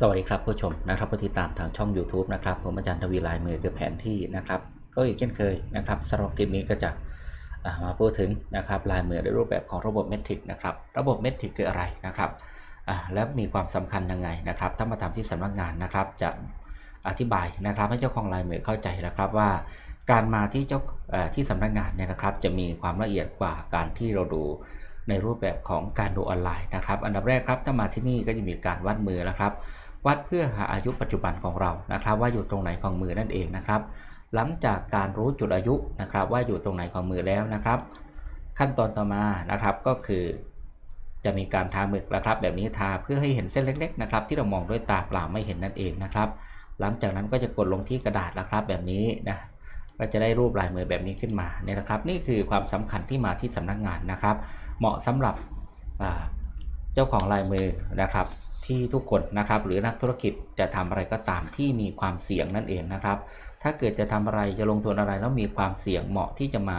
สวัสดีครับผู้ชมนะครับผู้ติดตามทางช่อง YouTube นะครับผมอาจารย์ทวีลายมือคือแผนที่นะครับ ก็อีกเช่นเคยนะครับสำหรับคลิปนี้ก็จะอ่ามาพูดถึงนะครับลายมือในรูปแบบของระบบเมทริกนะครับระบบเมทริกคืออะไรนะครับและมีความสำคัญยังไงนะครับถ้ามาทำที่สำนักงานนะครับจะอธิบายนะครับให้เจ้าของลายมือเข้าใจนะครับว่า การมาที่เจ้าที่สำนักงานเนี่ยนะครับ จะมีความละเอียดกว่าการที่เราดูในรูปแบบของการดูออนไลน์นะครับ อันดับแรกครับถ้ามาที่นี่ก็จะมีการวัดมือนะครับ วัดเพื่อหาอายุปัจจุบันของเรานะครับ ว่าอยู่ตรงไหนของมือนั่นเองนะครับ หลังจากการรู้จุดอายุนะครับ ว่าอยู่ตรงไหนของมือแล้วนะครับ ขั้นตอนต่อมานะครับก็คือ จะมีการทาหมึกนะครับ แบบนี้ทาเพื่อให้เห็นเส้นเล็กๆนะครับ ที่เรามองด้วยตาเปล่าไม่เห็นนั่นเองนะครับ หลังจากนั้นก็จะกดลงที่กระดาษนะครับแบบนี้นะก็จะได้รูปลายมือแบบนี้ขึ้นมาเนี่ยนะครับ นี่คือความสำคัญที่มาที่สำนักงานนะครับ เหมาะสำหรับเจ้าของลายมือนะครับ ที่ทุกคนนะครับ หรือนักธุรกิจจะทำอะไรก็ตามที่มีความเสี่ยงนั่นเองนะครับ ถ้าเกิดจะทำอะไรจะลงทุนอะไรแล้วมีความเสี่ยงเหมาะที่จะมา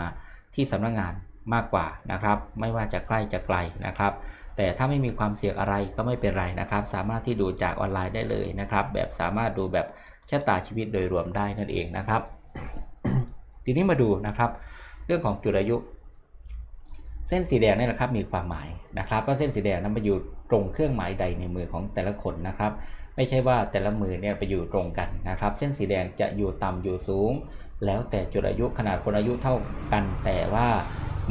ที่สำนักงานมากกว่านะครับ ไม่ว่าจะใกล้จะไกลนะครับ แต่ถ้าไม่มีความเสี่ยงอะไรก็ไม่เป็นไรนะครับ สามารถที่ดูจากออนไลน์ได้เลยนะครับ แบบสามารถดูแบบชะตาชีวิตโดยรวมได้นั่นเองนะครับ ทีนี้มาดูนะครับ เรื่องของจุดอายุ เส้นสีแดงนี่แหละครับมีความหมายนะครับว่าเส้นสีแดงนั้นมาอยู่ ตรงเครื่องหมายใดในมือของแต่ละคนนะครับ ไม่ใช่ว่าแต่ละมือเนี่ยไปอยู่ตรงกันนะครับ เส้นสีแดงจะอยู่ต่ำอยู่สูง แล้วแต่จุดอายุขนาดคนอายุเท่ากัน แต่ว่า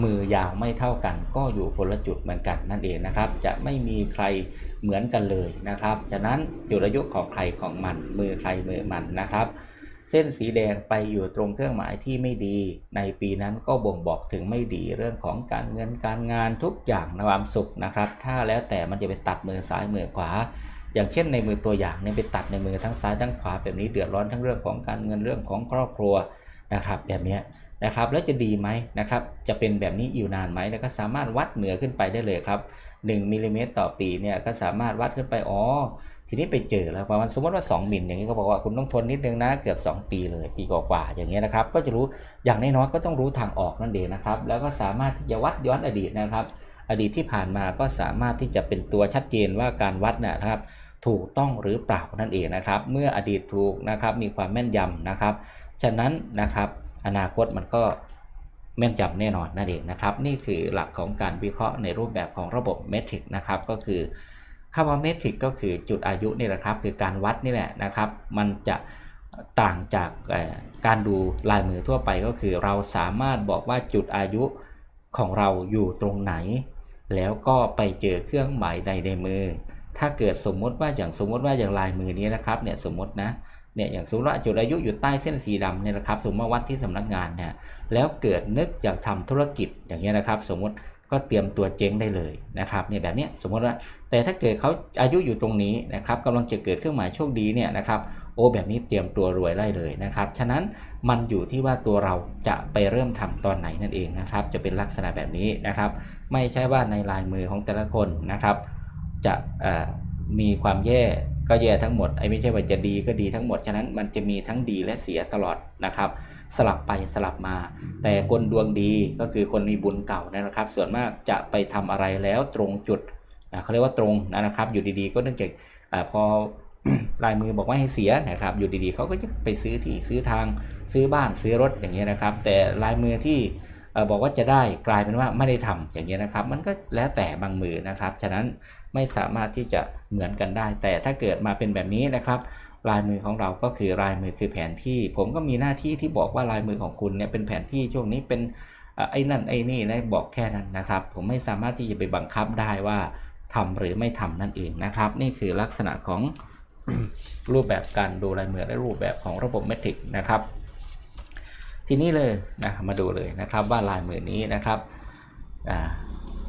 มือยาวไม่เท่ากัน ก็อยู่คนละจุดเหมือนกันนั่นเองนะครับ จะไม่มีใครเหมือนกันเลยนะครับฉะนั้นจุดอายุของใครของมันมือใครมือมันนะครับ เส้นสีแดงไปอยู่ตรงเครื่องหมายที่ไม่ดี ในปีนั้นก็บ่งบอกถึงไม่ดีเรื่องของการเงินการงานทุกอย่างในความสุขนะครับ ถ้าแล้วแต่มันจะไปตัดมือซ้ายมือขวา อย่างเช่นในมือตัวอย่างเนี่ยไปตัดในมือทั้งซ้ายทั้งขวาแบบนี้เดือดร้อนทั้งเรื่องของการเงินเรื่องของครอบครัวนะครับแบบนี้นะครับแล้วจะดีไหมนะครับจะเป็นแบบนี้อยู่นานไหมแล้วก็สามารถวัดเหนือขึ้นไปได้เลยครับ1มิลลิเมตรต่อปีเนี่ยก็สามารถวัดขึ้นไปอ๋อ ทีนี้ไปเจอแล้วประมาณสมมติว่า 2 มิลอย่างนี้ก็บอกว่าคุณต้องทนนิดนึงนะเกือบ 2 ปีเลย ปีกว่าๆอย่างเงี้ยนะครับ ก็จะรู้อย่างน้อยๆก็ต้องรู้ทางออกนั่นเองนะครับ แล้วก็สามารถที่จะวัดย้อนอดีตนะครับ อดีตที่ผ่านมาก็สามารถที่จะเป็นตัวชัดเจนว่าการวัดนยนะครับ ถูกต้องหรือเปล่านั่นเองนะครับ เมื่ออดีตถูกนะครับมีความแม่นยำนะครับ ฉะนั้นนะครับอนาคตมันก็แม่นยำแน่นอนนั่นเองนะครับ นี่คือหลักของการวิเคราะห์ในรูปแบบของระบบเมทริกนะครับก็คือ คำว่าเมทริกก็คือจุดอายุนี่แหละครับ คือการวัดนี่แหละนะครับ มันจะต่างจากการดูลายมือทั่วไปก็คือ เราสามารถบอกว่าจุดอายุของเราอยู่ตรงไหน แล้วก็ไปเจอเครื่องหมายใดในมือ ถ้าเกิดสมมติว่าอย่างสมมติว่าอย่างลายมือนี้นะครับเนี่ยสมมตินะเนี่ยอย่างสมมติว่าจุดอายุอยู่ใต้เส้นสีดำเนี่ยนะครับสมมติว่าวัดที่สำนักงานเนี่ยแล้วเกิดนึกอยากทำธุรกิจอย่างเงี้ยนะครับ สมมติก็เตรียมตัวเจ๊งได้เลยนะครับเนี่ยแบบเนี้ยสมมติว่า แต่ถ้าเกิดเขาอายุอยู่ตรงนี้นะครับกำลังจะเกิดเครื่องหมายโชคดีเนี่ยนะครับโอ้แบบนี้เตรียมตัวรวยได้เลยนะครับ ฉะนั้นมันอยู่ที่ว่าตัวเราจะไปเริ่มทำตอนไหนนั่นเองนะครับ จะเป็นลักษณะแบบนี้นะครับ ไม่ใช่ว่าในลายมือของแต่ละคนนะครับ จะมีความแย่ก็แย่ทั้งหมดไอ้ไม่ใช่ว่าจะดีก็ดีทั้งหมด ฉะนั้นมันจะมีทั้งดีและเสียตลอดนะครับ สลับไปสลับมา แต่คนดวงดีก็คือคนมีบุญเก่านะครับ ส่วนมากจะไปทำอะไรแล้วตรงจุด เขาเรียกว่าตรงนะครับอยู่ดีๆ ก็เนื่องจากพอลายมือบอกว่าให้เสียนะครับ อยู่ดีๆเขาก็จะไปซื้อที่ซื้อทางซื้อบ้านซื้อรถอย่างเงี้ยนะครับ แต่ลายมือที่บอกว่าจะได้กลายเป็นว่าไม่ได้ทำอย่างเงี้ยนะครับ มันก็แล้วแต่บางมือนะครับ ฉะนั้นไม่สามารถที่จะเหมือนกันได้ แต่ถ้าเกิดมาเป็นแบบนี้นะครับ ลายมือของเราก็คือลายมือคือแผนที่ ผมก็มีหน้าที่ที่บอกว่าลายมือของคุณเนี่ยเป็นแผนที่ช่วงนี้เป็นไอ้นั่นไอ้นี่นะบอกแค่นั้นนะครับ ผมไม่สามารถที่จะไปบังคับได้ว่า ทำหรือไม่ทำนั่นเองนะครับ นี่คือลักษณะของรูปแบบการดูลายมือและรูปแบบของระบบเมทริกนะครับ ทีนี้เลยนะมาดูเลยนะครับว่าลายมือนี้นะครับ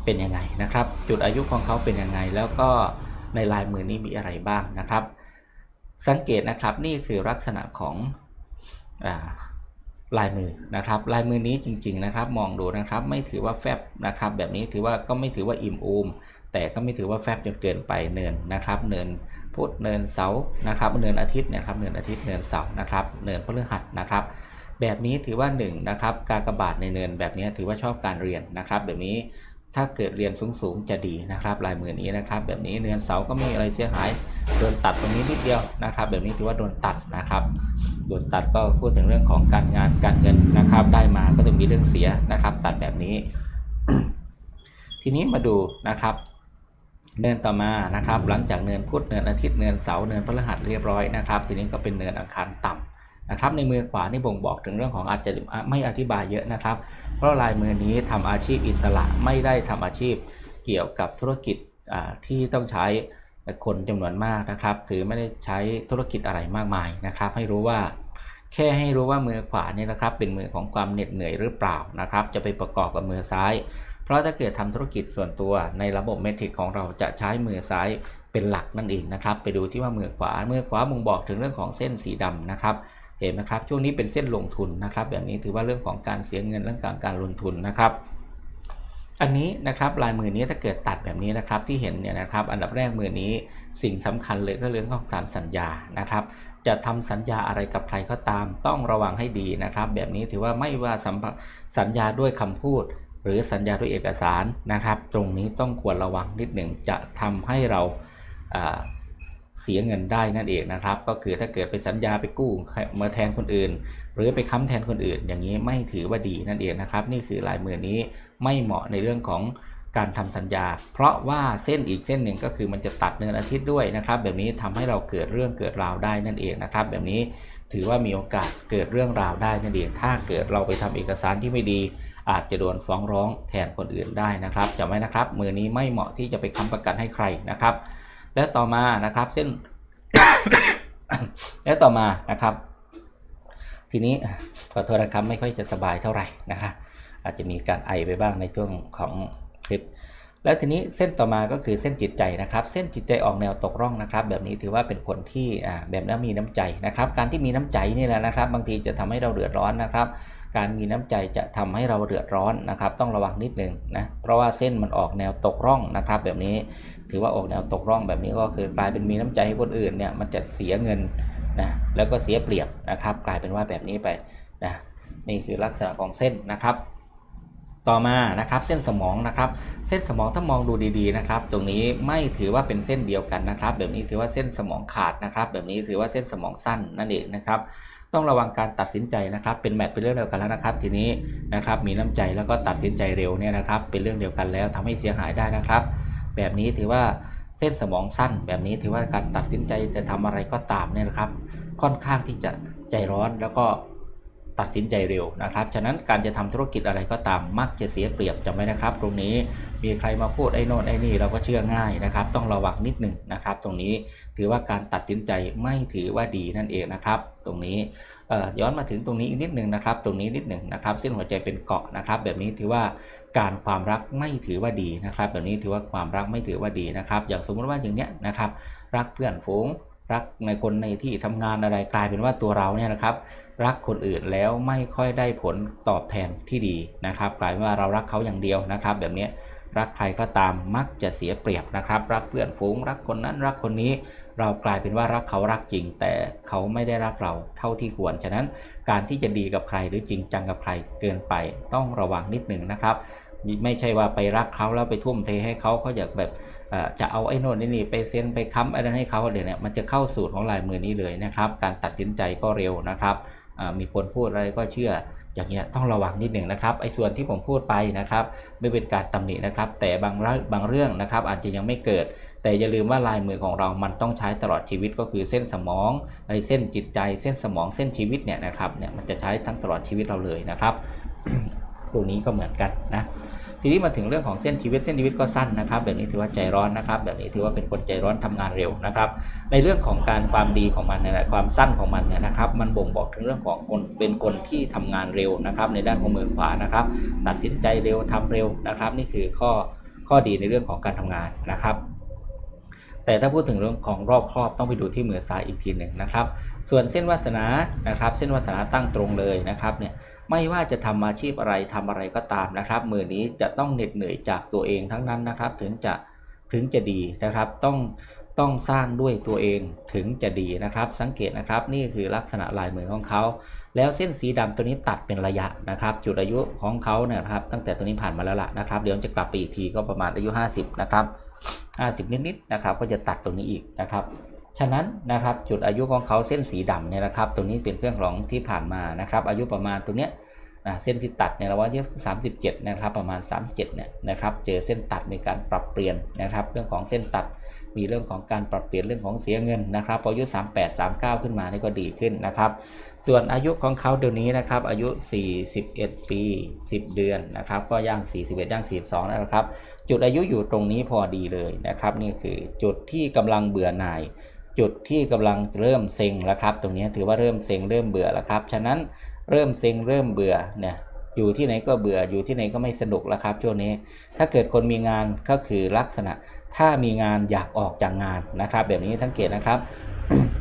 เป็นยังไงนะครับ จุดอายุของเขาเป็นยังไง แล้วก็ในลายมือนี้มีอะไรบ้างนะครับ สังเกตนะครับนี่คือลักษณะของอลายมือนะครับลายมือนี้จริงๆนะครับ มองดูนะครับ ไม่ถือว่าแฟบนะครับ แบบนี้ถือว่าก็ไม่ถือว่าอิ่มอูม แต่ก็ไม่ถือว่าแฟบจนเกินไปเนินนะครับเนินพุธเนินเสาร์นะครับเนินอาทิตย์นะครับเนินอาทิตย์เนินเสาร์นะครับเนินพฤหัสนะครับ แบบนี้ถือว่า1นะครับการกระบาดในเนินแบบนี้ถือว่าชอบการเรียนนะครับ แบบนี้ถ้าเกิดเรียนสูงๆจะดีนะครับลายมือนี้นะครับ แบบนี้เนินเสาก็ไม่มีอะไรเสียหายโดนตัดตรงนี้นิดเดียวนะครับ แบบนี้ถือว่าโดนตัดนะครับโดนตัดก็พูดถึงเรื่องของการงานการเงินนะครับ ได้มาก็จะมีเรื่องเสียนะครับ ตัดแบบนี้ ทีนี้มาดูนะครับ เนินต่อมานะครับหลังจากเนินพุธเนินอาทิตย์เนินเสาร์เนินพฤหัสเรียบร้อยนะครับ ทีนี้ก็เป็นเนินอังคารต่ำนะครับในมือขวานี่บ่งบอกถึงเรื่องของอาจจะไม่อธิบายเยอะนะครับ เพราะลายมือนี้ทำอาชีพอิสระไม่ได้ทำอาชีพเกี่ยวกับธุรกิจที่ต้องใช้คนจำนวนมากนะครับ คือไม่ได้ใช้ธุรกิจอะไรมากมายนะครับ ให้รู้ว่าแค่ให้รู้ว่ามือขวาเนี่ยนะครับ เป็นมือของความเหน็ดเหนื่อยหรือเปล่านะครับ จะไปประกอบกับมือซ้าย เพราะถ้าเกิดทำธุรกิจส่วนตัวในระบบเมทริกของเราจะใช้มือซ้ายเป็นหลักนั่นเองนะครับ ไปดูที่ว่ามือขวามือขวาบ่งบอกถึงเรื่องของเส้นสีดำนะครับเห็นไหมครับช่วงนี้เป็นเส้นลงทุนนะครับ แบบนี้ถือว่าเรื่องของการเสียเงินเรื่องการการลงทุนนะครับ อันนี้นะครับลายมือนี้ถ้าเกิดตัดแบบนี้นะครับที่เห็นเนี่ยนะครับ อันดับแรกมือนี้สิ่งสำคัญเลยก็เรื่องของสารสัญญานะครับ จะทำสัญญาอะไรกับใครก็ตาม ต้องระวังให้ดีนะครับ แบบนี้ถือว่าไม่ว่าสัญญาด้วยคำพูด รือสัญญาด้วยเอกสารนะครับ ตรงนี้ต้องควรระวังนิดหนึ่งจะทำให้เราเสียเงินได้นั่นเองนะครับ ก็คือถ้าเกิดไปสัญญาไปกู้มาแทนคนอื่น หรือไปค้ำแทนคนอื่น อย่างนี้ไม่ถือว่าดีนั่นเองนะครับ นี่คือลายมือนี้ไม่เหมาะในเรื่องของการทำสัญญา เพราะว่าเส้นอีกเส้นหนึ่งก็คือมันจะตัดเนินอาทิตย์ด้วยนะครับ แบบนี้ทำให้เราเกิดเรื่องเกิดราวได้นั่นเองนะครับ แบบนี้ถือว่ามีโอกาสเกิดเรื่องราวได้นั่นเองถ้าเกิดเราไปทำเอกสารที่ไม่ดี อาจจะโดนฟ้องร้องแทนคนอื่นได้นะครับจำไว้นะครับ มือนี้ไม่เหมาะที่จะไปค้ำประกันให้ใครนะครับ และต่อมานะครับเส้น และต่อมานะครับ ทีนี้ขอโทษนะครับไม่ค่อยจะสบายเท่าไหร่นะครับอาจจะมีการไอไปบ้างในช่วงของคลิป แล้วทีนี้เส้นต่อมาก็คือเส้นจิตใจนะครับ เส้นจิตใจออกแนวตกร่องนะครับ แบบนี้ถือว่าเป็นคนที่แบบนี้มีน้ำใจนะครับ การที่มีน้ำใจนี่แหละนะครับ บางทีจะทำให้เราเดือดร้อนนะครับ การมีน้ำใจจะทำให้เราเดือดร้อนนะครับ ต้องระวังนิดนึงนะเพราะว่าเส้นมันออกแนวตกร่องนะครับ แบบนี้ถือว่าออกแนวตกร่องแบบนี้ก็คือกลายเป็นมีน้ำใจให้คนอื่นเนี่ยมันจะเสียเงินนะแล้วก็เสียเปรียบนะครับ กลายเป็นว่าแบบนี้ไปนะนี่คือลักษณะของเส้นนะครับ ต่อมานะครับเส้นสมองนะครับ เส้นสมองถ้ามองดูดีๆนะครับ ตรงนี้ไม่ถือว่าเป็นเส้นเดียวกันนะครับ แบบนี้ถือว่าเส้นสมองขาดนะครับ แบบนี้ถือว่าเส้นสมองสั้นนั่นเองนะครับ ต้องระวังการตัดสินใจนะครับ เป็นแมทเป็นเรื่องเดียวกันแล้วนะครับ ทีนี้นะครับมีน้ำใจแล้วก็ตัดสินใจเร็วเนี่ยนะครับ เป็นเรื่องเดียวกันแล้วทำให้เสียหายได้นะครับ แบบนี้ถือว่าเส้นสมองสั้น แบบนี้ถือว่าการตัดสินใจจะทำอะไรก็ตามเนี่ยนะครับ ค่อนข้างที่จะใจร้อนแล้วก็ ตัดสินใจเร็วนะครับ ฉะนั้นการจะทำธุรกิจอะไรก็ตามมักจะเสียเปรียบจำไว้นะครับ ตรงนี้มีใครมาพูดไอ้น่นไอ้นี่เราก็เชื่อง่ายนะครับ ต้องระวังนิดหนึ่งนะครับ ตรงนี้ถือว่าการตัดสินใจไม่ถือว่าดีนั่นเองนะครับ ตรงนี้ย้อนมาถึงตรงนี้อีกนิดหนึ่งนะครับ ตรงนี้นิดหนึ่งนะครับเส้นหัวใจเป็นเกาะนะครับ แบบนี้ถือว่าการความรักไม่ถือว่าดีนะครับ แบบนี้ถือว่าความรักไม่ถือว่าดีนะครับ อย่างสมมติว่าอย่างเนี้ยนะครับ รักเพื่อนฝูงรักในคนในที่ทำงานอะไรกลายเป็นว่าตัวเราเนี่ยนะครับ รักคนอื่นแล้วไม่ค่อยได้ผลตอบแทนที่ดีนะครับ กลายเป็นว่าเรารักเขาอย่างเดียวนะครับ แบบนี้รักใครก็ตามมักจะเสียเปรียบนะครับ รักเพื่อนฝูงรักคนนั้นรักคนนี้ เรากลายเป็นว่ารักเขารักจริง แต่เขาไม่ได้รักเราเท่าที่ควร ฉะนั้นการที่จะดีกับใครหรือจริงจังกับใครเกินไปต้องระวังนิดหนึ่งนะครับ ไม่ใช่ว่าไปรักเขาแล้วไปทุ่มเทให้เขาเขาอยากแบบจะเอาไอ้โน่นนี่ไปเซ็นไปค้ำอะไรให้เขาเดี๋ยวเนี่ยมันจะเข้าสูตรของลายมือนี้เลยนะครับ การตัดสินใจก็เร็วนะครับ มีคนพูดอะไรก็เชื่อ อย่างเงี้ยต้องระวังนิดหนึ่งนะครับไอ้ส่วนที่ผมพูดไปนะครับ ไม่เป็นการตำหนินะครับ แต่บางเรื่องบางเรื่องนะครับ อาจจะยังไม่เกิด แต่อย่าลืมว่าลายมือของเรามันต้องใช้ตลอดชีวิตก็คือเส้นสมองไอ้เส้นจิตใจ เส้นสมองเส้นชีวิตเนี่ยนะครับเนี่ยมันจะใช้ทั้งตลอดชีวิตเราเลยนะครับตัวนี้ก็เหมือนกันนะ ทีนี้มาถึงเรื่องของเส้นชีวิตเส้นชีวิตก็สั้นนะครับ แบบนี้ถือว่าใจร้อนนะครับ แบบนี้ถือว่าเป็นคนใจร้อนทำงานเร็วนะครับ ในเรื่องของการความดีของมันเนี่ยความสั้นของมันเนี่ยนะครับ มันบ่งบอกถึงเรื่องของคนเป็นคนที่ทำงานเร็วนะครับ ในด้านของมือขวานะครับ ตัดสินใจเร็วทำเร็วนะครับ นี่คือข้อข้อดีในเรื่องของการทำงานนะครับแต่ถ้าพูดถึงเรื่องของรอบครอบต้องไปดูที่มือซ้ายอีกทีหนึ่งนะครับ ส่วนเส้นวาสนานะครับ เส้นวาสนาตั้งตรงเลยนะครับเนี่ย ไม่ว่าจะทำอาชีพอะไรทำอะไรก็ตามนะครับ มือนี้จะต้องเหน็ดเหนื่อยจากตัวเองทั้งนั้นนะครับ ถึงจะถึงจะดีนะครับ ต้องต้องสร้างด้วยตัวเองถึงจะดีนะครับ สังเกตนะครับ นี่คือลักษณะลายมือของเขา แล้วเส้นสีดำตัวนี้ตัดเป็นระยะนะครับ จุดอายุของเขาเนี่ยนะครับ ตั้งแต่ตัวนี้ผ่านมาแล้วล่ะนะครับ เดี๋ยวจะกลับไปอีกทีก็ประมาณอายุ 50 นะครับ 50 นิดๆนะครับ ก็จะตัดตรงนี้อีกนะครับ ฉะนั้นนะครับจุดอายุของเขาเส้นสีดำเนี่ยนะครับตรงนี้เป็นเครื่องรองที่ผ่านมานะครับ อายุประมาณตัวเนี้ยเส้นที่ตัดเนี่ยเราว่าที่37นะครับประมาณ 37เนี่ยนะครับเจอเส้นตัดในการปรับเปลี่ยนนะครับ เรื่องของเส้นตัดมีเรื่องของการปรับเปลี่ยนเรื่องของเสียเงินนะครับพออายุ 38 39 ขึ้นมานี่ก็ดีขึ้นนะครับ ส่วนอายุของเขาเดี๋ยวนี้นะครับอายุ 41 ปี 10 เดือนนะครับ ก็ย่าง 41ย่าง 42แล้วนะครับ จุดอายุอยู่ตรงนี้พอดีเลยนะครับ นี่คือจุดที่กำลังเบื่อหน่าย จุดที่กำลังเริ่มเซ็งแล้วครับ ตรงนี้ถือว่าเริ่มเซ็งเริ่มเบื่อแล้วครับ ฉะนั้นเริ่มเซ็งเริ่มเบื่อเนี่ยอยู่ที่ไหนก็เบื่ออยู่ที่ไหนก็ไม่สนุกแล้วครับช่วงนี้ ถ้าเกิดคนมีงานก็คือลักษณะ ถ้ามีงานอยากออกจากงานนะครับ แบบนี้สังเกตนะครับ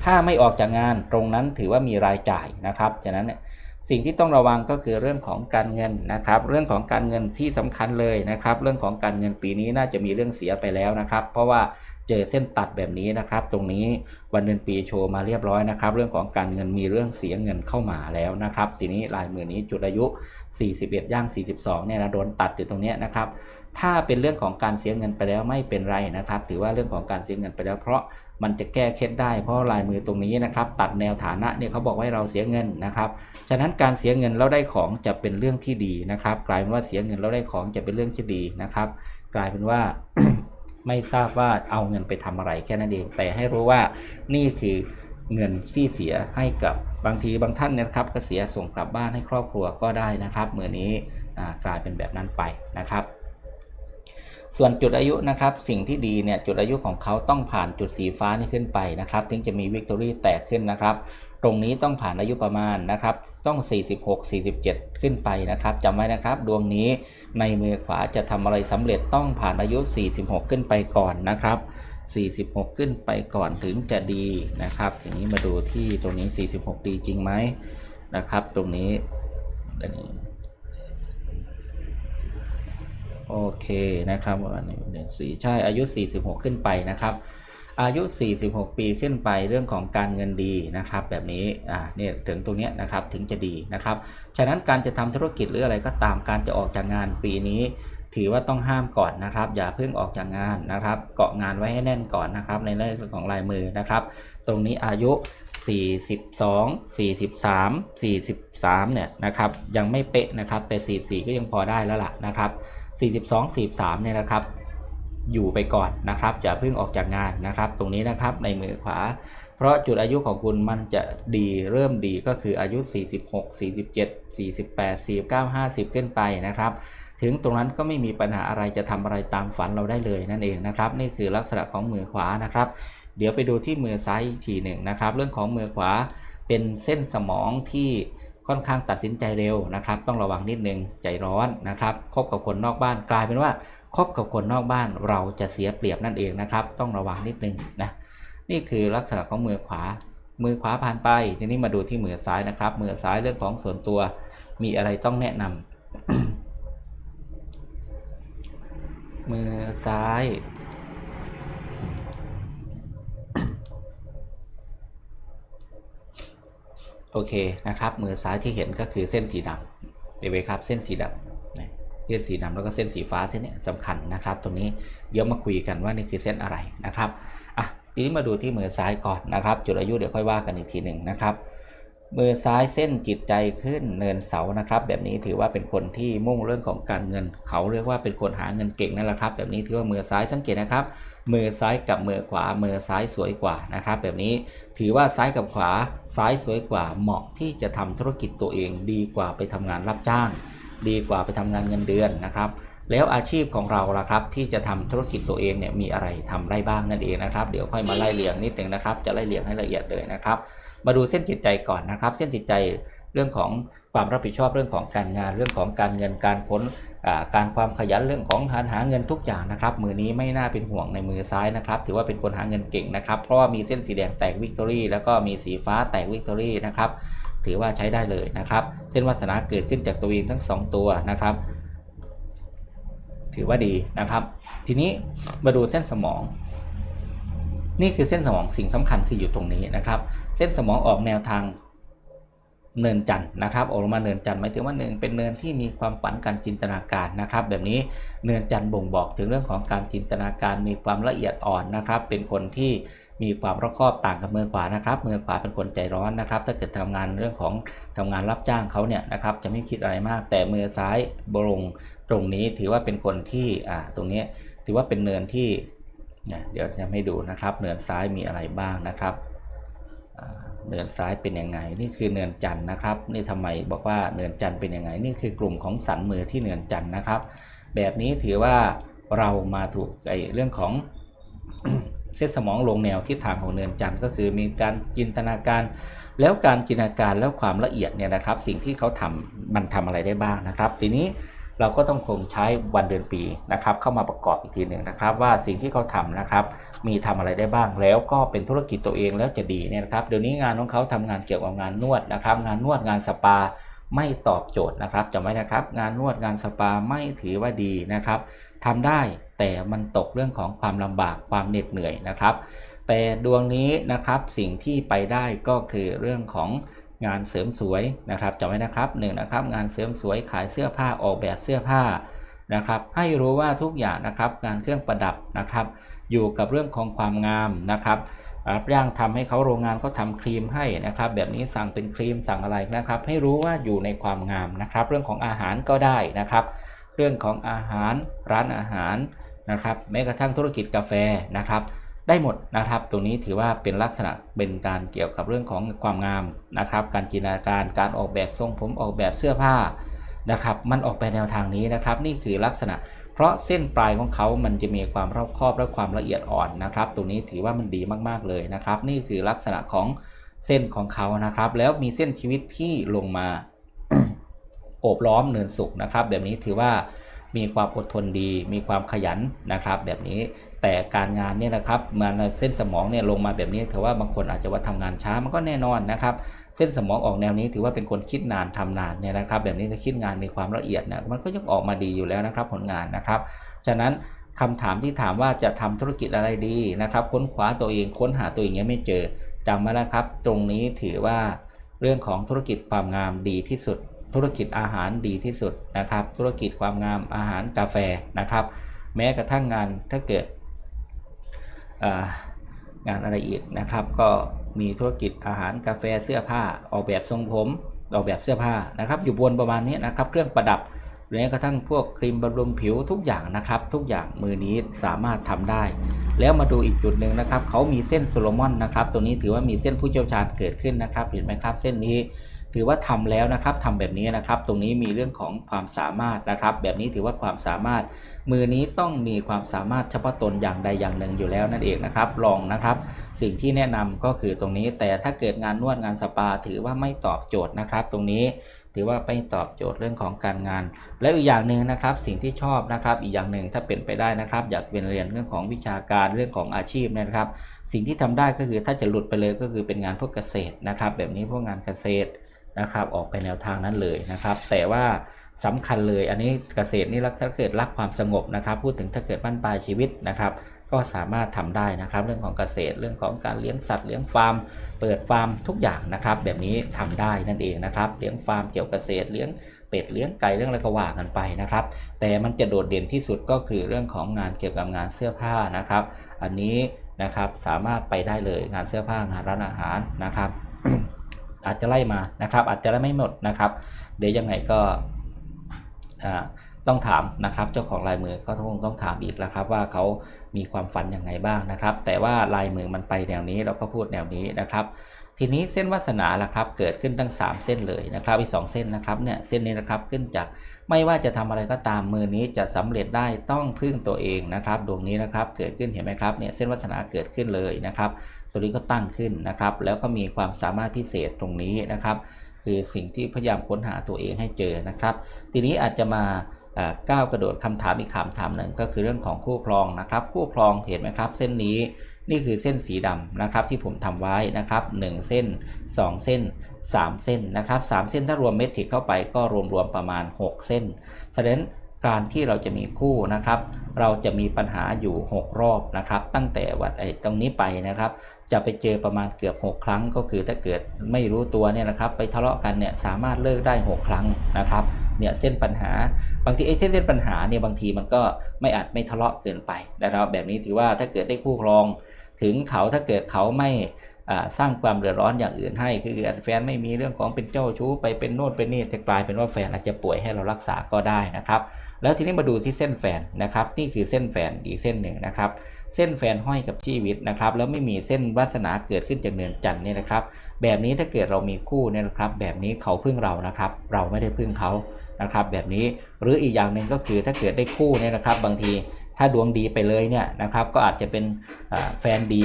ถ้าไม่ออกจากงานตรงนั้นถือว่ามีรายจ่ายนะครับฉะนั้นเนี่ยสิ่งที่ต้องระวังก็คือเรื่องของการเงินนะครับ เรื่องของการเงินที่สำคัญเลยนะครับ เรื่องของการเงินปีนี้น่าจะมีเรื่องเสียไปแล้วนะครับ เพราะว่า เจอเส้นตัดแบบนี้นะครับ ตรงนี้วันเดือนปีโชว์มาเรียบร้อยนะครับ เรื่องของการเงินมีเรื่องเสียเงินเข้ามาแล้วนะครับ ทีนี้ลายมือนี้จุดอายุ 41 ย่าง 42 เนี่ยนะโดนตัดอยู่ตรงนี้นะครับ ถ้าเป็นเรื่องของการเสียเงินไปแล้วไม่เป็นไรนะครับ ถือว่าเรื่องของการเสียเงินไปแล้ว เพราะมันจะแก้เคล็ดได้เพราะลายมือตรงนี้นะครับ ตัดแนวฐานะเนี่ยเขาบอกว่าให้เราเสียเงินนะครับ ฉะนั้นการเสียเงินแล้วได้ของจะเป็นเรื่องที่ดีนะครับ กลายเป็นว่าเสียเงินแล้วได้ของจะเป็นเรื่องที่ดีนะครับ กลายเป็นว่า ไม่ทราบว่าเอาเงินไปทำอะไรแค่นั้นเอง แต่ให้รู้ว่านี่คือเงินที่เสียให้กับบางทีบางท่านนะครับก็เสียส่งกลับบ้านให้ครอบครัวก็ได้นะครับเมื่อนี้กลายเป็นแบบนั้นไปนะครับ ส่วนจุดอายุนะครับ สิ่งที่ดีเนี่ยจุดอายุของเขาต้องผ่านจุดสีฟ้านี่ขึ้นไปนะครับ ถึงจะมีวิกตอรี่แตกขึ้นนะครับ รงนี้ต้องผ่านอายุประมาณนะครับ ต้อง 46 47 ขึ้นไปนะครับจำไว้นะครับดวงนี้ในมือขวาจะทำอะไรสำเร็จต้องผ่านอายุ 46 ขึ้นไปก่อนนะครับ 46 ขึ้นไปก่อนถึงจะดีนะครับทีนี้มาดูที่ตรงนี้ 46 ดีจริงไหมนะครับ ตรงนี้ันี้โอเคนะครับอันนี้สี่ใช่อายุ 46 ขึ้นไปนะครับ อายุ 46 ปีขึ้นไปเรื่องของการเงินดีนะครับ แบบนี้อ่าเนี่ยถึงตรงนี้นะครับถึงจะดีนะครับ ฉะนั้นการจะทำธุรกิจหรืออะไรก็ตามการจะออกจากงานปีนี้ ถือว่าต้องห้ามก่อนนะครับ อย่าเพิ่งออกจากงานนะครับ เกาะงานไว้ให้แน่นก่อนนะครับ ในเรื่องของลายมือนะครับ ตรงนี้อายุ 42 43 43เนี่ยนะครับยังไม่เป๊ะนะครับแต่ 44 ก็ยังพอได้แล้วล่ะนะครับ 42 43เนี่ยนะครับ อยู่ไปก่อนนะครับอย่าเพิ่งออกจากงานนะครับ ตรงนี้นะครับในมือขวา เพราะจุดอายุของคุณมันจะดีเริ่มดีก็คืออายุ 46 47 48 49 50 ขึ้นไปนะครับ ถึงตรงนั้นก็ไม่มีปัญหาอะไรจะทำอะไรตามฝันเราได้เลยนั่นเองนะครับ นี่คือลักษณะของมือขวานะครับ เดี๋ยวไปดูที่มือซ้ายทีหนึ่งนะครับ เรื่องของมือขวาเป็นเส้นสมองที่ค่อนข้างตัดสินใจเร็วนะครับ ต้องระวังนิดนึงใจร้อนนะครับคบกับคนนอกบ้านกลายเป็นว่าคบกับคนนอกบ้านเราจะเสียเปรียบนั่นเองนะครับ ต้องระวังนิดนึงนะนี่คือลักษณะของมือขวา มือขวาผ่านไปทีนี้มาดูที่มือซ้ายนะครับ มือซ้ายเรื่องของส่วนตัวมีอะไรต้องแนะนำมือซ้ายโอเคนะครับมือซ้ายที่เห็นก็คือเส้นสีดำเดี๋ยวไว้ครับเส้นสีดำ เส้นสีดำแล้วก็เส้นสีฟ้าเส้นนี้สำคัญนะครับ ตรงนี้เดี๋ยวมาคุยกันว่านี่คือเส้นอะไรนะครับอะทีนี้มาดูที่มือซ้ายก่อนนะครับ จุดอายุเดี๋ยวค่อยว่ากันอีกทีหนึ่งนะครับ มือซ้ายเส้นจิตใจขึ้นเนินเสานะครับ แบบนี้ถือว่าเป็นคนที่มุ่งเรื่องของการเงิน เขาเรียกว่าเป็นคนหาเงินเก่งนั่นแหละครับ แบบนี้ถือว่ามือซ้ายสังเกตนะครับ มือซ้ายกับมือขวา มือซ้ายสวยกว่านะครับ แบบนี้ถือว่าซ้ายกับขวาซ้ายสวยกว่าเหมาะที่จะทำธุรกิจตัวเองดีกว่าไปทำงานรับจ้าง ดีกว่าไปทำงานเงินเดือนนะครับ แล้วอาชีพของเราล่ะครับ ที่จะทำธุรกิจตัวเองเนี่ยมีอะไรทำได้บ้างนั่นเองนะครับ เดี๋ยวค่อยมาไล่เรียงนิดหนึ่งนะครับ จะไล่เรียงให้ละเอียดเลยนะครับ มาดูเส้นจิตใจก่อนนะครับ เส้นจิตใจเรื่องของความรับผิดชอบเรื่องของการงานเรื่องของการเงินการพ้นการความขยันเรื่องของการหาเงินทุกอย่างนะครับ มือนี้ไม่น่าเป็นห่วงในมือซ้ายนะครับ ถือว่าเป็นคนหาเงินเก่งนะครับ เพราะว่ามีเส้นสีแดงแตกวิกตอรี่แล้วก็มีสีฟ้าแตกวิกตอรี่นะครับ ถือว่าใช้ได้เลยนะครับ เส้นวาสนาเกิดขึ้นจากตัวเองทั้งสองตัวนะครับ ถือว่าดีนะครับ ทีนี้มาดูเส้นสมอง นี่คือเส้นสมองสิ่งสำคัญคืออยู่ตรงนี้นะครับ เส้นสมองออกแนวทางเนินจันนะครับออกมาเนินจันหมายถึงว่าหนึ่งเป็นเนินที่มีความฝันการจินตนาการนะครับ แบบนี้เนินจันบ่งบอกถึงเรื่องของการจินตนาการมีความละเอียดอ่อนนะครับ เป็นคนที่ มีความรอบคอบต่างกับมือขวานะครับมือขวาเป็นคนใจร้อนนะครับ ถ้าเกิดทำงานเรื่องของทำงานรับจ้างเขาเนี่ยนะครับจะไม่คิดอะไรมาก แต่มือซ้ายบรงตรงนี้ถือว่าเป็นคนที่อ่าตรงนี้ถือว่าเป็นเนินที่เนี่ยเดี๋ยวจะให้ดูนะครับ เนินซ้ายมีอะไรบ้างนะครับเนินซ้ายเป็นยังไง นี่คือเนินจันทร์นะครับ นี่ทำไมบอกว่าเนินจันทร์เป็นยังไง นี่คือกลุ่มของสันมือที่เนินจันทร์นะครับ แบบนี้ถือว่าเรามาถูกไอเรื่องของ เส้นสมองลงแนวทิศทางของเนินจันทร์ก็คือมีการจินตนาการ แล้วการจินตนาการแล้วความละเอียดเนี่ยนะครับ สิ่งที่เขาทำมันทำอะไรได้บ้างนะครับ ทีนี้เราก็ต้องคงใช้วันเดือนปีนะครับ เข้ามาประกอบอีกทีหนึ่งนะครับ ว่าสิ่งที่เขาทำนะครับ มีทำอะไรได้บ้าง แล้วก็เป็นธุรกิจตัวเองแล้วจะดีเนี่ยนะครับเดี๋ยวนี้งานของเขาทำงานเกี่ยวกับงานนวดนะครับ งานนวดงานสปาไม่ตอบโจทย์นะครับจำไว้นะครับ งานนวดงานสปาไม่ถือว่าดีนะครับทำได้ แต่มันตกเรื่องของความลำบากความเหน็ดเหนื่อยนะครับ แต่ดวงนี้นะครับสิ่งที่ไปได้ก็คือเรื่องของงานเสริมสวยนะครับจำไว้นะครับหนึ่งนะครับงานเสริมสวยขายเสื้อผ้าออกแบบเสื้อผ้านะครับ ให้รู้ว่าทุกอย่างนะครับงานเครื่องประดับนะครับ อยู่กับเรื่องของความงามนะครับรับย่างทำให้เขาโรงงานเขาทำครีมให้นะครับ แบบนี้สั่งเป็นครีมสั่งอะไรนะครับ ให้รู้ว่าอยู่ในความงามนะครับ เรื่องของอาหารก็ได้นะครับ เรื่องของอาหารร้านอาหาร นะครับแม้กระทั่งธุรกิจกาแฟนะครับ ได้หมดนะครับ ตรงนี้ถือว่าเป็นลักษณะเป็นการเกี่ยวกับเรื่องของความงามนะครับ การจินตนาการการออกแบบทรงผมออกแบบเสื้อผ้านะครับ มันออกไปแนวทางนี้นะครับ นี่คือลักษณะ เพราะเส้นปลายของเขามันจะมีความรอบคอบและความละเอียดอ่อนนะครับ ตรงนี้ถือว่ามันดีมากๆเลยนะครับ นี่คือลักษณะของเส้นของเขานะครับ แล้วมีเส้นชีวิตที่ลงมาโอบล้อมเนินสุขนะครับ แบบนี้ถือว่า มีความอดทนดี มีความขยันนะครับแบบนี้แต่การงานเนี่ยนะครับมาในเส้นสมองเนี่ยลงมาแบบนี้ถือว่าบางคนอาจจะว่าทำงานช้ามันก็แน่นอนนะครับ เส้นสมองออกแนวนี้ถือว่าเป็นคนคิดนานทำนานเนี่ยนะครับ แบบนี้ถ้าคิดงานมีความละเอียดนะมันก็ย่อมออกมาดีอยู่แล้วนะครับผลงานนะครับ ฉะนั้นคำถามที่ถามว่าจะทำธุรกิจอะไรดีนะครับ ค้นคว้าตัวเองค้นหาตัวเองยังไม่เจอจำไว้นะครับ ตรงนี้ถือว่าเรื่องของธุรกิจความงามดีที่สุด ธุรกิจอาหารดีที่สุดนะครับ ธุรกิจความงามอาหารกาแฟนะครับ แม้กระทั่งงานถ้าเกิดงานอะไรอีกนะครับ ก็มีธุรกิจอาหารกาแฟเสื้อผ้าออกแบบทรงผมออกแบบเสื้อผ้านะครับ อยู่บนประมาณนี้นะครับเครื่องประดับหรือแม้กระทั่งพวกครีมบำรุงผิวทุกอย่างนะครับ ทุกอย่างมือนี้สามารถทำได้ แล้วมาดูอีกจุดหนึ่งนะครับเขามีเส้นโซโลมอนนะครับ ตัวนี้ถือว่ามีเส้นผู้เชี่ยวชาญเกิดขึ้นนะครับเห็นไหมครับ เส้นนี้ ถือว่าทำแล้วนะครับทำแบบนี้นะครับ ตรงนี้มีเรื่องของความสามารถนะครับ แบบนี้ถือว่าความสามารถ มือนี้ต้องมีความสามารถเฉพาะตนอย่างใดอย่างหนึ่งอยู่แล้วนั่นเองนะครับลองนะครับ สิ่งที่แนะนำก็คือตรงนี้ แต่ถ้าเกิดงานนวดงานสปา ถือว่าไม่ตอบโจทย์นะครับ ตรงนี้ถือว่าไม่ตอบโจทย์เรื่องของการงาน แล้วอีกอย่างหนึ่งนะครับ สิ่งที่ชอบนะครับ อีกอย่างหนึ่งถ้าเป็นไปได้นะครับ อยากเป็นเรียนเรื่องของวิชาการเรื่องของอาชีพนยนะครับ สิ่งที่ทำได้ก็คือถ้าจะหลุดไปเลยก็คือเป็นงานพวกเกษตรนะครับ แบบนี้พวกงานเกษตร นะครับออกไปแนวทางนั้นเลยนะครับ แต่ว่าสำคัญเลยอันนี้เกษตรนี่ถ้าเกิดรักความสงบนะครับ พูดถึงถ้าเกิดบ้านปลายชีวิตนะครับ ก็สามารถทำได้นะครับ เรื่องของเกษตรเรื่องของการเลี้ยงสัตว์เลี้ยงฟาร์ม เปิดฟาร์มทุกอย่างนะครับ แบบนี้ทำได้นั่นเองนะครับเลี้ยงฟาร์มเกี่ยวกับเกษตรเลี้ยงเป็ดเลี้ยงไก่เรื่องอะไรก็ว่ากันไปนะครับ แต่มันจะโดดเด่นที่สุดก็คือเรื่องของงานเกี่ยวกับงานเสื้อผ้านะครับ อันนี้นะครับสามารถไปได้เลยงานเสื้อผ้างานร้านอาหารนะครับ อาจจะไล่มานะครับ อาจจะไล่ไม่หมดนะครับ เดี๋ยวยังไงก็ต้องถามนะครับเจ้าของลายมือก็ต้องต้องถามอีกแล้วครับว่าเขามีความฝันอย่างไงบ้างนะครับ แต่ว่าลายมือมันไปแนวนี้เราก็พูดแนวนี้นะครับ ทีนี้เส้นวาสนาล่ะครับเกิดขึ้นทั้ง 3 เส้นเลยนะครับอีก2เส้นนะครับเนี่ยเส้นนี้นะครับขึ้นจากไม่ว่าจะทำอะไรก็ตามมือนี้จะสำเร็จได้ต้องพึ่งตัวเองนะครับ ดวงนี้นะครับเกิดขึ้นเห็นไหมครับเนี่ยเส้นวาสนาเกิดขึ้นเลยนะครับ ตัวนี้ก็ตั้งขึ้นนะครับ แล้วก็มีความสามารถพิเศษตรงนี้นะครับ คือสิ่งที่พยายามค้นหาตัวเองให้เจอนะครับ ทีนี้อาจจะมาก้าวกระโดดคำถามอีกคำถามหนึ่งก็คือเรื่องของคู่ครองนะครับ คู่ครองเห็นไหมครับ เส้นนี้นี่คือเส้นสีดำนะครับที่ผมทำไว้นะครับ 1 เส้น 2 เส้น 3 เส้นนะครับ3เส้นถ้ารวมเมทริกเข้าไปก็รวมๆประมาณ 6 เส้นฉะนั้นใคการที่เราจะมีคู่นะครับ เราจะมีปัญหาอยู่ 6 รอบนะครับ ตั้งแต่วัดไอ้ตรงนี้ไปนะครับ จะไปเจอประมาณเกือบ 6 ครั้ง ก็คือถ้าเกิดไม่รู้ตัวเนี่ยนะครับ ไปทะเลาะกันเนี่ยสามารถเลิกได้ 6 ครั้งนะครับเนี่ยเส้นปัญหาบางทีไอ้เส้นเส้นปัญหาเนี่ยบางทีมันก็ไม่อาจไม่ทะเลาะเกินไปนะครับแบบนี้ถือว่าถ้าเกิดได้คู่ครอง ถึงเขาถ้าเกิดเขาไม่สร้างความเดือดร้อนอย่างอื่นให้คือแฟนไม่มีเรื่องของเป็นเจ้าชู้ไปเป็นโน่นเป็นนี่แต่กลายเป็นว่าแฟนอาจจะป่วยให้เรารักษาก็ได้นะครับ แล้วทีนี้มาดูที่เส้นแฟนนะครับ นี่คือเส้นแฟนอีกเส้นหนึ่งนะครับ เส้นแฟนห้อยกับชีวิตนะครับ แล้วไม่มีเส้นวาสนาเกิดขึ้นจากเนินจันทร์เนี่ยนะครับ แบบนี้ถ้าเกิดเรามีคู่เนี่ยนะครับ แบบนี้เขาพึ่งเรานะครับ เราไม่ได้พึ่งเขานะครับ แบบนี้หรืออีกอย่างหนึ่งก็คือถ้าเกิดได้คู่เนี่ยนะครับ บางที ถ้าดวงดีไปเลยเนี่ยนะครับก็อาจจะเป็นแฟนดี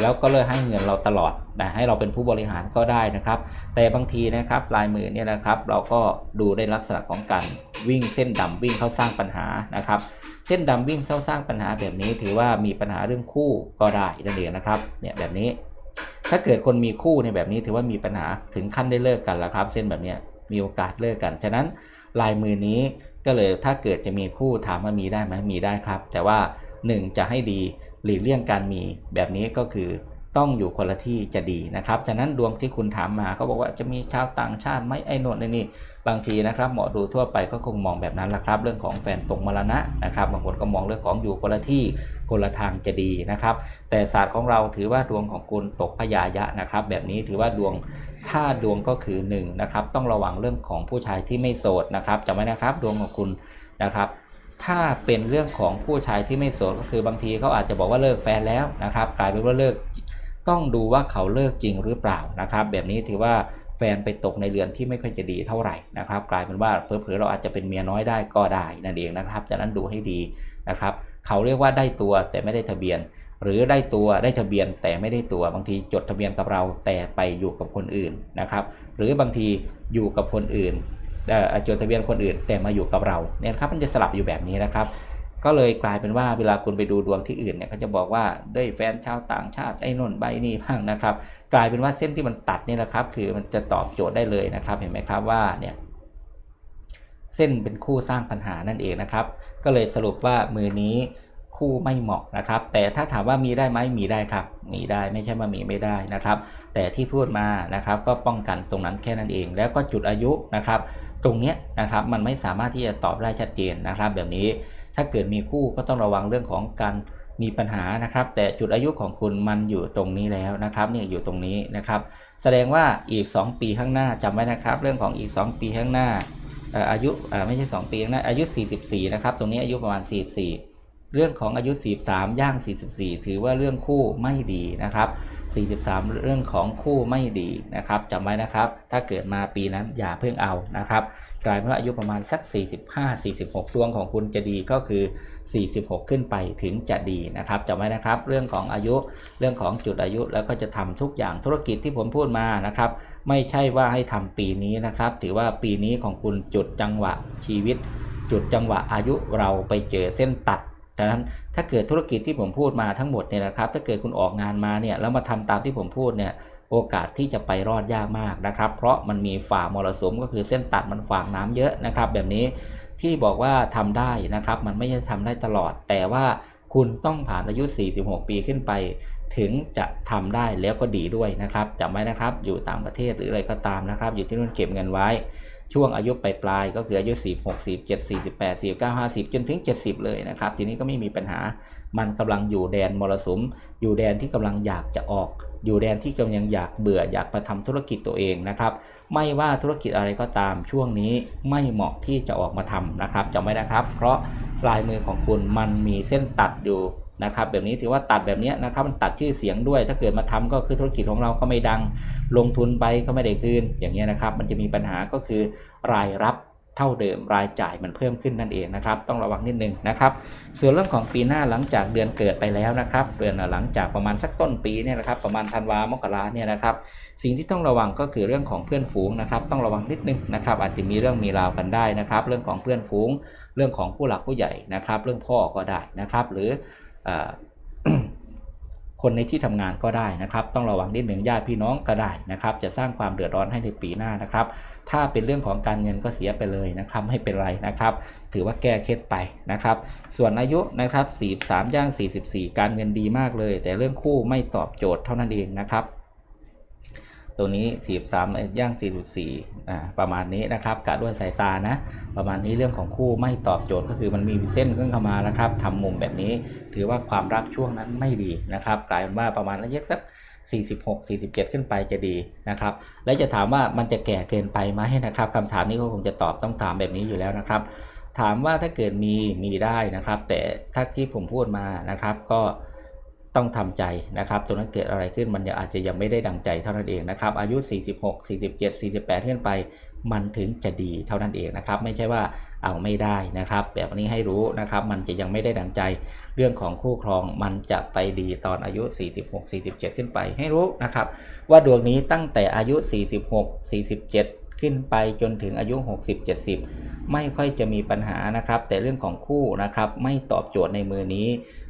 แล้วก็เลยให้เงินเราตลอดนะให้เราเป็นผู้บริหารก็ได้นะครับ แต่บางทีนะครับลายมือเนี่ยนะครับ เราก็ดูในลักษณะของการวิ่งเส้นดำวิ่งเข้าสร้างปัญหานะครับ เส้นดำวิ่งเข้าสร้างปัญหาแบบนี้ ถือว่ามีปัญหาเรื่องคู่ก็ได้นั่นเองนะครับเนี่ยแบบนี้ ถ้าเกิดคนมีคู่ในยแบบนี้ถือว่ามีปัญหาถึงขั้นได้เลิกกันแล้วครับ เส้นแบบเนี้ยมีโอกาสเลิกกัน ฉะนั้นลายมือนี้ ก็เลยถ้าเกิดจะมีคู่ถามว่ามีได้ไหมมีได้ครับ แต่ว่า 1 จะให้ดีหลีกเลี่ยงการมีแบบนี้ก็คือ ต้องอยู่คนละที่จะดีนะครับ ฉะนั้นดวงที่คุณถามมาเขาบอกว่าจะมีชาวต่างชาติไหมไอ้โนนไอ้นี่ บางทีนะครับหมอดูทั่วไปก็คงมองแบบนั้นแหละครับ เรื่องของแฟนตรงมรณะนะครับ บางคนก็มองเรื่องของอยู่คนละที่คนละทางจะดีนะครับ แต่ศาสตร์ของเราถือว่าดวงของคุณตกพยายะนะครับ แบบนี้ถือว่าดวงถ้าดวงก็คือ1นะครับต้องระวังเรื่องของผู้ชายที่ไม่โสดนะครับจำไว้นะครับดวงของคุณนะครับถ้าเป็นเรื่องของผู้ชายที่ไม่โสดก็คือบางทีเขาอาจจะบอกว่าเลิกแฟนแล้วนะครับ กลายเป็นว่าเลิก ต้องดูว่าเขาเลิกจริงหรือเปล่านะครับ แบบนี้ถือว่าแฟนไปตกในเรือนที่ไม่ค่อยจะดีเท่าไหร่นะครับ กลายเป็นว่าเผลอๆเราอาจจะเป็นเมียน้อยได้ก็ได้นั่นเองนะครับจากนั้นดูให้ดีนะครับ เขาเรียกว่าได้ตัวแต่ไม่ได้ทะเบียน หรือได้ตัวได้ทะเบียนแต่ไม่ได้ตัวบางทีจดทะเบียนกับเราแต่ไปอยู่กับคนอื่นนะครับ หรือบางทีอยู่กับคนอื่นเอ่อจดทะเบียนคนอื่นแต่มาอยู่กับเราเนี่ยครับมันจะสลับอยู่แบบนี้นะครับ ก็เลยกลายเป็นว่าเวลาคุณไปดูดวงที่อื่นเนี่ยเขาจะบอกว่าได้แฟนชาวต่างชาติไอ้นนใบนี่บ้างนะครับ กลายเป็นว่าเส้นที่มันตัดนี่ยนะครับ คือมันจะตอบโจทย์ได้เลยนะครับ เห็นไหมครับว่าเนี่ยเส้นเป็นคู่สร้างปัญหานั่นเองนะครับ ก็เลยสรุปว่ามือนี้คู่ไม่เหมาะนะครับ แต่ถ้าถามว่ามีได้ไหมมีได้ครับ มีได้ไม่ใช่ว่ามีไม่ได้นะครับ แต่ที่พูดมานะครับ ก็ป้องกันตรงนั้นแค่นั้นเอง แล้วก็จุดอายุนะครับ ตรงเนี้ยนะครับมันไม่สามารถที่จะตอบได้ชัดเจนนะครับ แบบนี้ ถ้าเกิดมีคู่ก็ต้องระวังเรื่องของการมีปัญหานะครับ แต่จุดอายุของคุณมันอยู่ตรงนี้แล้วนะครับเนี่ยอยู่ตรงนี้นะครับ แสดงว่าอีก 2 ปีข้างหน้าจำไว้นะครับ เรื่องของอีก 2 ปีข้างหน้าอายุไม่ใช่ 2 ปีข้างหน้าอายุ 44 นะครับ ตรงนี้อายุประมาณ 44 เรื่องของอายุ 43 ย่าง 44 ถือว่าเรื่องคู่ไม่ดีนะครับ 43 เรื่องของคู่ไม่ดีนะครับจำไว้นะครับ ถ้าเกิดมาปีนั้นอย่าเพิ่งเอานะครับ กลายเป็นว่าอายุประมาณสัก 45 46 ดวงของคุณจะดีก็คือ 46 ขึ้นไปถึงจะดีนะครับจำไว้นะครับ เรื่องของอายุเรื่องของจุดอายุแล้วก็จะทำทุกอย่างธุรกิจที่ผมพูดมานะครับ ไม่ใช่ว่าให้ทำปีนี้นะครับ ถือว่าปีนี้ของคุณจุดจังหวะชีวิต จุดจังหวะอายุเราไปเจอเส้นตัด ดังนั้นถ้าเกิดธุรกิจที่ผมพูดมาทั้งหมดเนี่ยนะครับ ถ้าเกิดคุณออกงานมาเนี่ยแล้วมาทำตามที่ผมพูดเนี่ยโอกาสที่จะไปรอดยากมากนะครับ เพราะมันมีฝ่ามรสุมก็คือเส้นตัดมันขวางน้ำเยอะนะครับ แบบนี้ที่บอกว่าทำได้นะครับ มันไม่ใช่ทำได้ตลอด แต่ว่าคุณต้องผ่านอายุ 46 ปีขึ้นไป ถึงจะทำได้แล้วก็ดีด้วยนะครับจำไว้นะครับ อยู่ต่างประเทศหรืออะไรก็ตามนะครับ อยู่ที่นู่นเก็บเงินไว้ ช่วงอายุปลายๆก็คืออายุ 46 47 48 49 50 จนถึง 70 เลยนะครับ ทีนี้ก็ไม่มีปัญหามันกำลังอยู่แดนมรสุม อยู่แดนที่กำลังอยากจะออก อยู่แดนที่กำลังอยากเบื่ออยากมาทำธุรกิจตัวเองนะครับ ไม่ว่าธุรกิจอะไรก็ตามช่วงนี้ไม่เหมาะที่จะออกมาทำนะครับจำไว้นะครับ เพราะลายมือของคุณมันมีเส้นตัดอยู่ นะครับแบบนี้ถือว่าตัดแบบนี้นะครับมันตัดชื่อเสียงด้วย ถ้าเกิดมาทำก็คือธุรกิจของเราก็ไม่ดังลงทุนไปก็ไม่ได้คืนอย่างเงี้นะครับ มันจะมีปัญหาก็คือรายรับเท่าเดิมรายจ่ายมันเพิ่มขึ้นนั่นเองนะครับ ต้องระวังนิดนึงนะครับ ส่วนเรื่องของปีหน้าหลังจากเดือนเกิดไปแล้วนะครับ เดือนหลังจากประมาณสักต้นปีเนี่ยนะครับ ประมาณธันวามกราเนี่ยนะครับ สิ่งที่ต้องระวังก็คือเรื่องของเพื่อนฝูงนะครับ ต้องระวังนิดนึงนะครับ อาจจะมีเรื่องมีราวกันได้นะครับ เรื่องของเพื่อนฝูง เรื่องของผู้หลักผู้ใหญ่นะครับ เรื่องพ่อก็ได้นะครับ หรือ คนในที่ทำงานก็ได้นะครับ ต้องระวังนิดหนึ่งญาติพี่น้องก็ได้นะครับ จะสร้างความเดือดร้อนให้ในปีหน้านะครับ ถ้าเป็นเรื่องของการเงินก็เสียไปเลยนะครับไม่เป็นไรนะครับ ถือว่าแก้เคล็ดไปนะครับ ส่วนอายุนะครับ43ย่าง44 การเงินดีมากเลย แต่เรื่องคู่ไม่ตอบโจทย์เท่านั้นเองนะครับ ตัวนี้ 43ย่าง 44อ่าประมาณนี้นะครับกะด้วยสายตานะ ประมาณนี้เรื่องของคู่ไม่ตอบโจทย์ก็คือมันมีเส้นขึ้นเข้ามานะครับทำมุมแบบนี้ ถือว่าความรักช่วงนั้นไม่ดีนะครับ กลายเป็นว่าประมาณระยะสัก46 47 ขึ้นไปจะดีนะครับ และจะถามว่ามันจะแก่เกินไปไหมนะครับคำถามนี้ก็คงจะตอบต้องถามแบบนี้อยู่แล้วนะครับ ถามว่าถ้าเกิดมีมีได้นะครับ แต่ถ้าที่ผมพูดมานะครับก็ ต้องทำใจนะครับตรงนั้นเกิดอะไรขึ้นมันยังอาจจะยังไม่ได้ดังใจเท่านั้นเองนะครับอายุ 46 47 48ขึ้นไปมันถึงจะดีเท่านั้นเองนะครับ ไม่ใช่ว่าเอาไม่ได้นะครับ แบบนี้ให้รู้นะครับ มันจะยังไม่ได้ดังใจ เรื่องของคู่ครองมันจะไปดีตอนอายุ 46 47 ขึ้นไปให้รู้นะครับ ว่าดวงนี้ตั้งแต่อายุ 46 47 ขึ้นไปจนถึงอายุ 60 70 ไม่ค่อยจะมีปัญหานะครับ แต่เรื่องของคู่นะครับไม่ตอบโจทย์ในมือนี้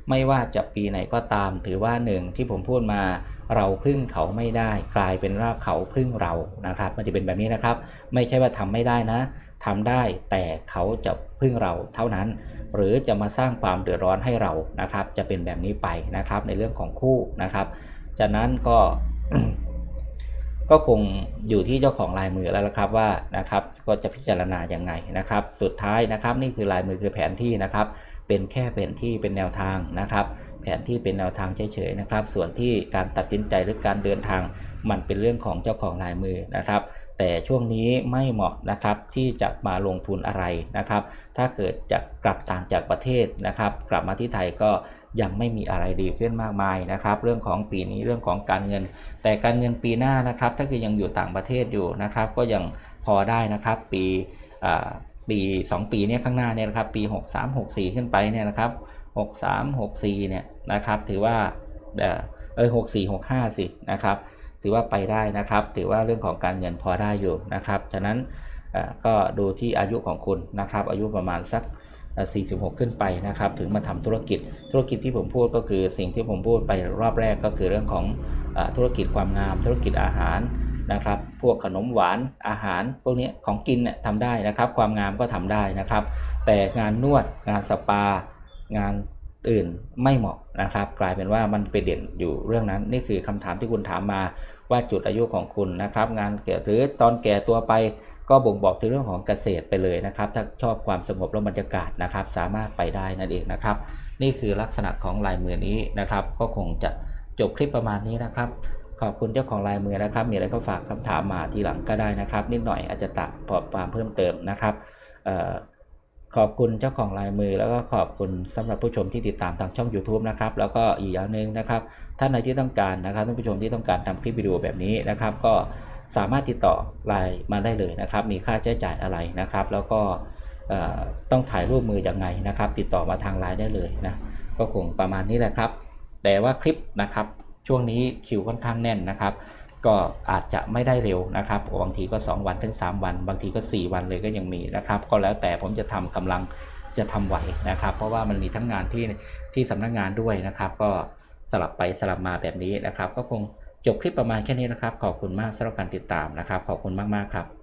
ไม่ว่าจะปีไหนก็ตาม ถือว่าหนึ่งที่ผมพูดมาเราพึ่งเขาไม่ได้กลายเป็นว่าเขาพึ่งเรานะครับ มันจะเป็นแบบนี้นะครับ ไม่ใช่ว่าทำไม่ได้นะทำได้แต่เขาจะพึ่งเราเท่านั้น หรือจะมาสร้างความเดือดร้อนให้เรานะครับ จะเป็นแบบนี้ไปนะครับในเรื่องของคู่นะครับ จากนั้นก็ ก็คงอยู่ที่เจ้าของลายมือแล้วละครับว่านะครับก็จะพิจารณาอย่างไงนะครับ สุดท้ายนะครับนี่คือลายมือคือแผนที่นะครับ เป็นแค่แผนที่เป็นแนวทางนะครับ แผนที่เป็นแนวทางเฉยๆนะครับ ส่วนที่การตัดสินใจหรือการเดินทาง มันเป็นเรื่องของเจ้าของลายมือนะครับ แต่ช่วงนี้ไม่เหมาะนะครับที่จะมาลงทุนอะไรนะครับ ถ้าเกิดจะกลับต่างจากประเทศนะครับ กลับมาที่ไทยก็ ยังไม่มีอะไรดีขึ้นมากมายนะครับ เรื่องของปีนี้เรื่องของการเงิน แต่การเงินปีหน้านะครับ ถ้าคือยังอยู่ต่างประเทศอยู่นะครับ ก็ยังพอได้นะครับ ปีปี 2 ปีนี้ข้างหน้าเนี่ยนะครับ ปี 63 64 ขึ้นไปเนี่ยนะครับ63 64เนี่ยนะครับ ถือว่าเออ64 65สินะครับ ถือว่าไปได้นะครับ ถือว่าเรื่องของการเงินพอได้อยู่นะครับ ฉะนั้นก็ดูที่อายุของคุณนะครับ อายุประมาณสัก 46 ขึ้นไปนะครับถึงมาทำธุรกิจธุรกิจที่ผมพูดก็คือสิ่งที่ผมพูดไปรอบแรกก็คือเรื่องของอธุรกิจความงาม ธุรกิจอาหารนะครับ พวกขนมหวานอาหาร พวกนี้ของกินเนี่ยทำได้นะครับ ความงามก็ทำได้นะครับ แต่งานนวดงานสปางานอื่นไม่เหมาะนะครับ กลายเป็นว่ามันไปเด่นอยู่เรื่องนั้น นี่คือคำถามที่คุณถามมาว่าจุดอายุของคุณนะครับ งานเกิดหรือตอนแก่ตัวไป ก็บ่งบอกถึงเรื่องของเกษตรไปเลยนะครับ ถ้าชอบความสงบและบรรยากาศนะครับ สามารถไปได้นั่นเองนะครับ นี่คือลักษณะของลายมือนี้นะครับ ก็คงจะจบคลิปประมาณนี้นะครับ ขอบคุณเจ้าของลายมือนะครับ มีอะไรก็ฝากคำถามมาทีหลังก็ได้นะครับ นิดหน่อยอาจจะตัดปอบปรามเพิ่มเติมนะครับออขอบคุณเจ้าของลายมือ แล้วก็ขอบคุณสำหรับผู้ชมที่ติดตามทางช่อง YouTube นะครับ แล้วก็อีกอย่างหนึ่งนะครับ ท่านใดที่ต้องการนะครับท่านผู้ชมที่ต้องการทำคลิปวิดีโอแบบนี้นะครับ ก็ สามารถติดต่อไลน์มาได้เลยนะครับ มีค่าใช้จ่ายอะไรนะครับ แล้วก็ต้องถ่ายรูปมือยังไงนะครับ ติดต่อมาทางไลน์ได้เลยนะก็คงประมาณนี้แหละครับ แต่ว่าคลิปนะครับช่วงนี้คิวค่อนข้างแน่นนะครับ ก็อาจจะไม่ได้เร็วนะครับบางทีก็ 2 วันถึง 3 วัน บางทีก็ 4 วันเลยก็ยังมีนะครับ ก็แล้วแต่ผมจะทำกำลังจะทำไหวนะครับ เพราะว่ามันมีทั้งงานที่ที่สำนักงานด้วยนะครับ ก็สลับไปสลับมาแบบนี้นะครับ ก็คง จบคลิปประมาณแค่นี้นะครับ ขอบคุณมากสำหรับการติดตามนะครับ ขอบคุณมากๆครับ